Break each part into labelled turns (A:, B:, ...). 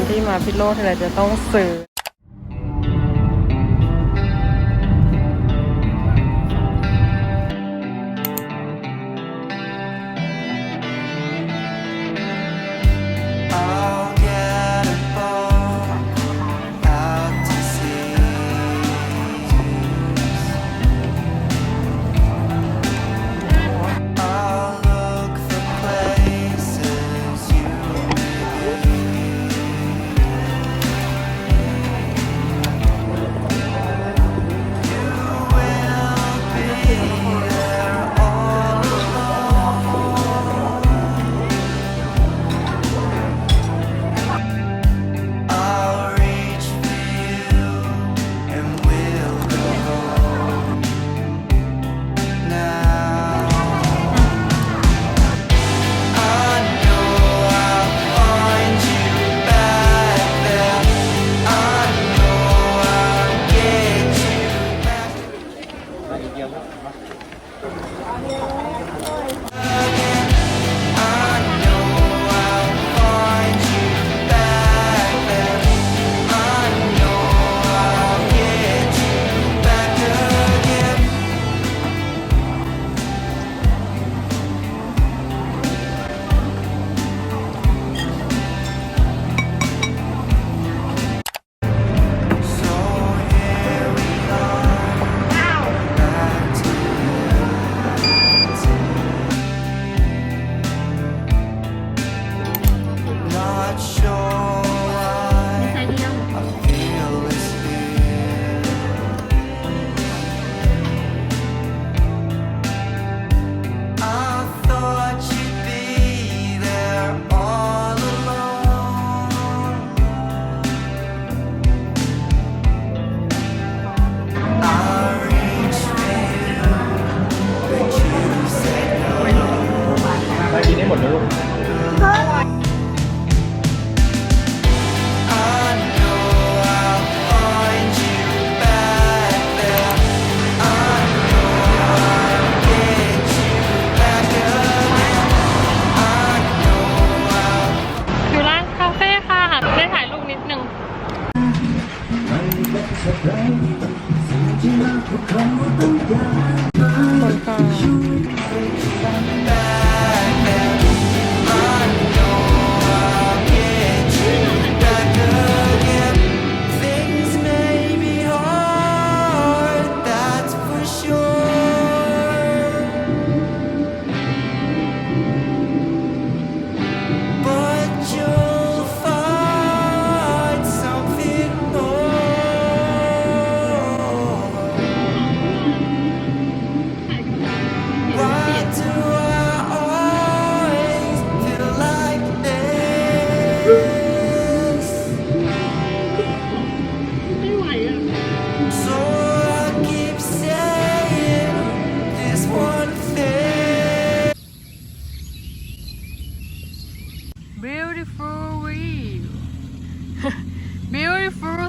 A: ำที่มาพิโลทีไรจะต้องซื้อ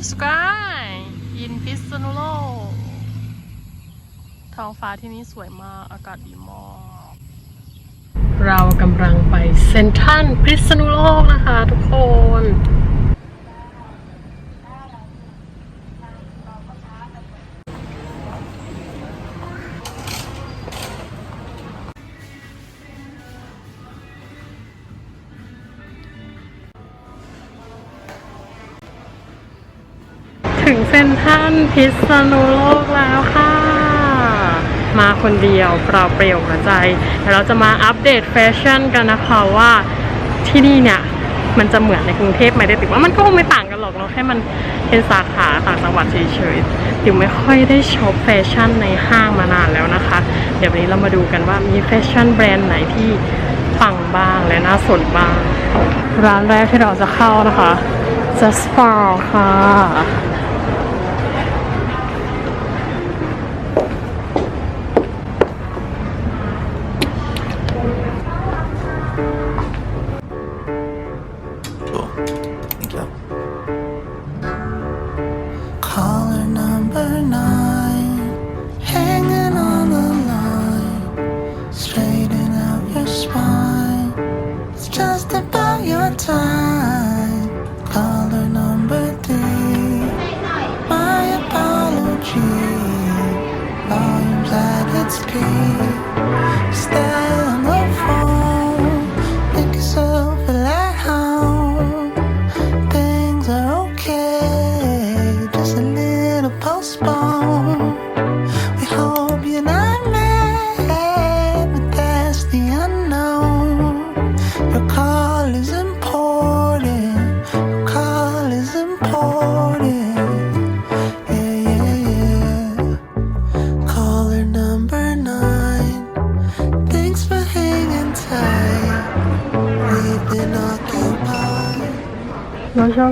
A: beautiful sky in พิษณุโลกท้องฟ้าที่นี่สวยมาก อากาศดีมาก เรากำลังไปเซนทรัลพิษณุโลกนะคะทุกคน ถึงเซ็นทรัลพิษณุโลกแล้วค่ะ มาคนเดียวเปล่าเปลี่ยวหัวใจเดี๋ยวเราจะมาอัปเดตแฟชั่นกันนะคะว่าที่นี่เนี่ยมันจะเหมือนในกรุงเทพไหมได้ติว่ามันก็คงไม่ต่างกันหรอกเนาะแค่มันเป็นสาขาต่างจังหวัดเฉยๆติวไม่ค่อยได้ช็อปแฟชั่นในห้างมานานแล้วนะคะ เดี๋ยววันนี้เรามาดูกันว่ามีแฟชั่นแบรนด์ไหนที่ปังบ้างและน่าสนบ้าง ร้านแรกที่เราจะเข้านะคะ Just for ค่ะ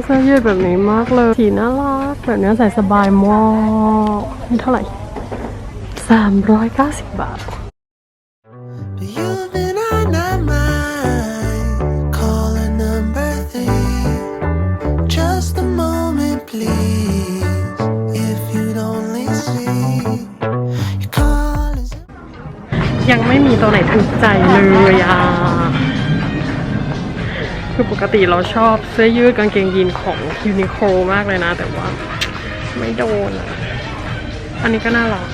A: เราชอบเสื้อยืดแบบนี้มากเลยสีน่ารักแบบนี้ใส่สบายมากนี่เท่าไหร่390 บาท
B: But you've been on my mind. Caller number three. Just a moment, please. If you'd only see. Your call is.
A: ยังไม่มีตัวไหนถูกใจเลยอะ คือปกติเราชอบเสื้อยืดกางเกงยีนของยูนิโคลมากเลยนะ แต่ว่าไม่โดนอะ อันนี้ก็น่ารัก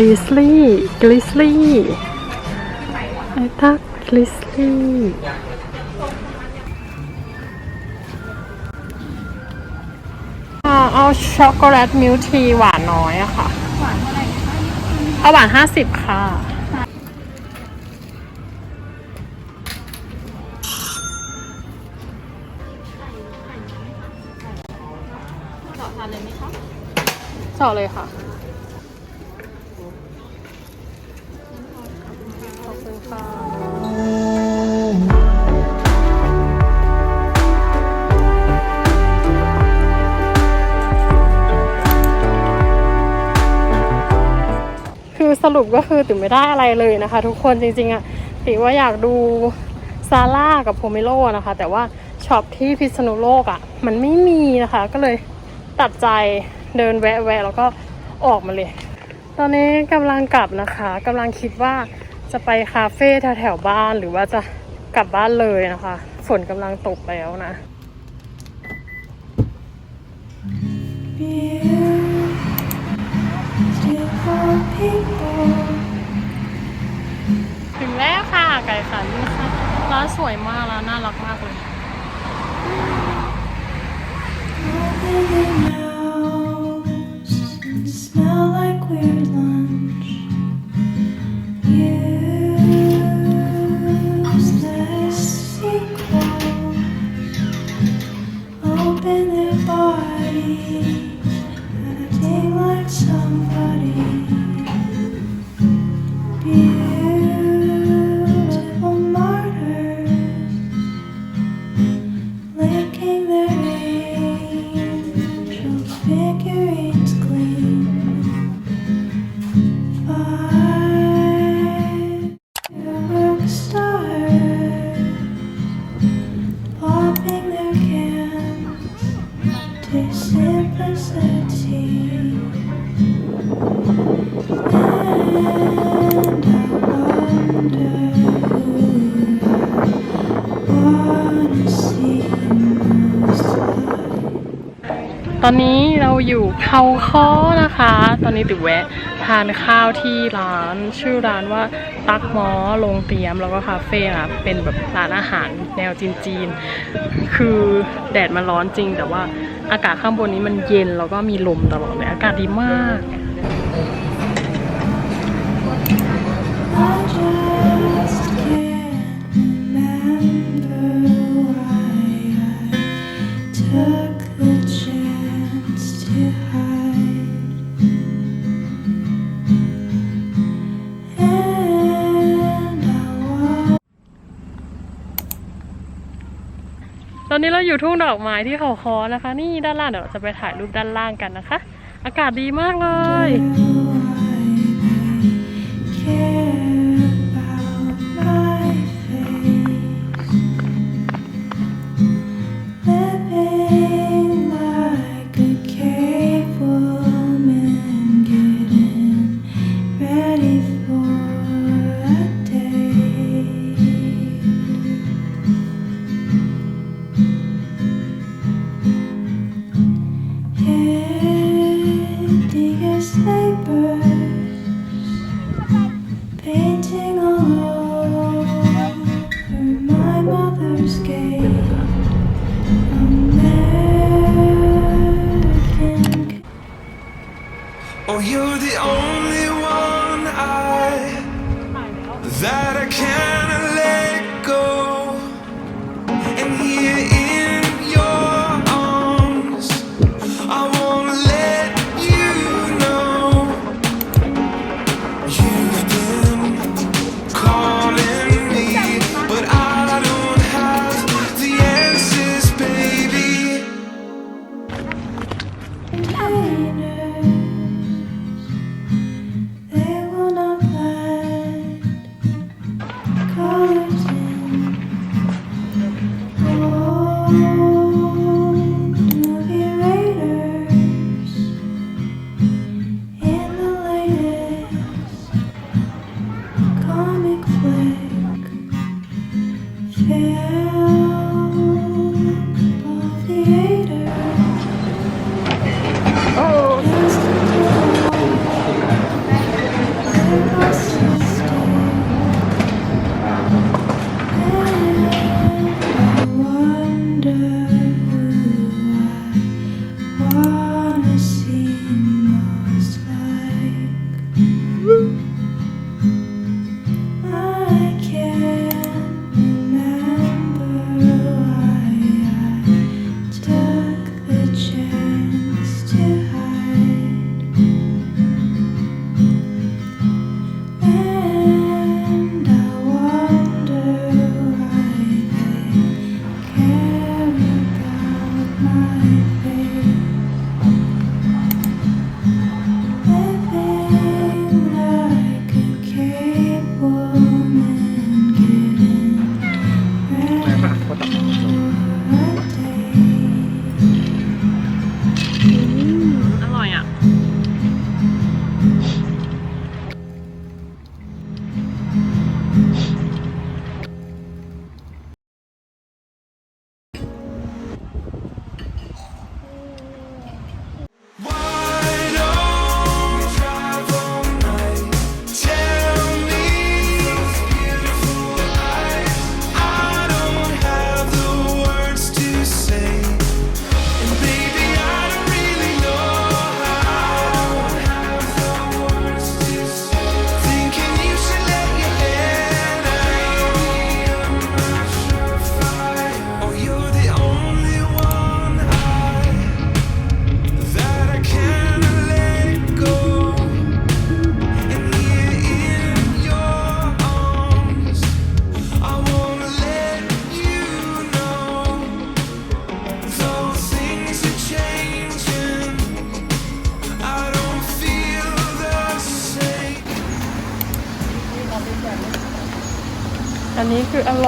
A: ลิสลี่กลิสลี่ไอ้ทักกลิสลี่เอาช็อกโกแลตมิลทีหวานน้อยอะค่ะหวานเท่าไหร่เอาหวานห้าสิบค่ะต่อเลยค่ะ สรุปก็คือติ๋มไม่ได้อะไรเลยนะคะ ทุกคนจริงๆอะติ๋มว่าอยากดูซาร่ากับโพเมโลนะคะ แต่ว่าช็อปที่พิษณุโลกอะมันไม่มีนะคะ ก็เลยตัดใจเดินแวะๆแล้วก็ออกมาเลย ตอนนี้กำลังกลับนะคะกำลังคิดว่าจะไปคาเฟ่แถวๆบ้านหรือว่าจะกลับบ้านเลยนะคะ ฝนกำลังตกแล้วนะ ถึงแล้วค่ะไก่ขันนะคะร้านสวยมากร้านน่ารักมากเลย ตอนนี้เราอยู่เขาค้อนะคะ ตอนนี้ติวแวะทานข้าวที่ร้านชื่อร้านว่าตักหมอโรงเตียมแล้วก็คาเฟ่นะเป็นแบบร้านอาหารแนวจีนๆ คือแดดมันร้อนจริงแต่ว่า อากาศข้างบนนี้มันเย็นแล้วก็มีลมตลอดเลยอากาศดีมาก อนนี้เราอยู่ทุ่งดอกไม้ที่เขาคอนะคะ นี่ด้านล่างเดี๋ยวเราจะไปถ่ายรูปด้านล่างกันนะคะ อากาศดีมากเลย
C: Mm-hmm.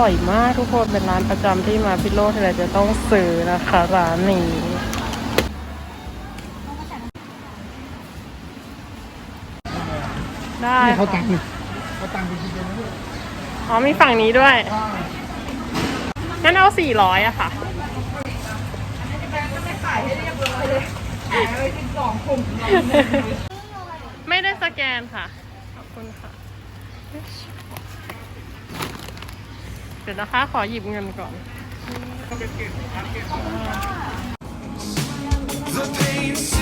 C: ร่อยมากทุกคนเป็นร้านประจำที่มาพิโลทีไรจะต้องซื้อนะคะร้านนี้ได้
A: เขา
C: ค่ะ
A: ตังค์เขาตังค์ไปกินเดือนละ
C: อ๋อมีฝั่งนี้ด้วยงั้นเอาสี่ร้อยอะค่ะ ไม่ได้สแกนค่ะ ขอบคุณค่ะ เดี๋ยวนะคะขอหยิบเงินก่อน
D: The pain